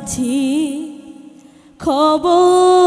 আছি খবর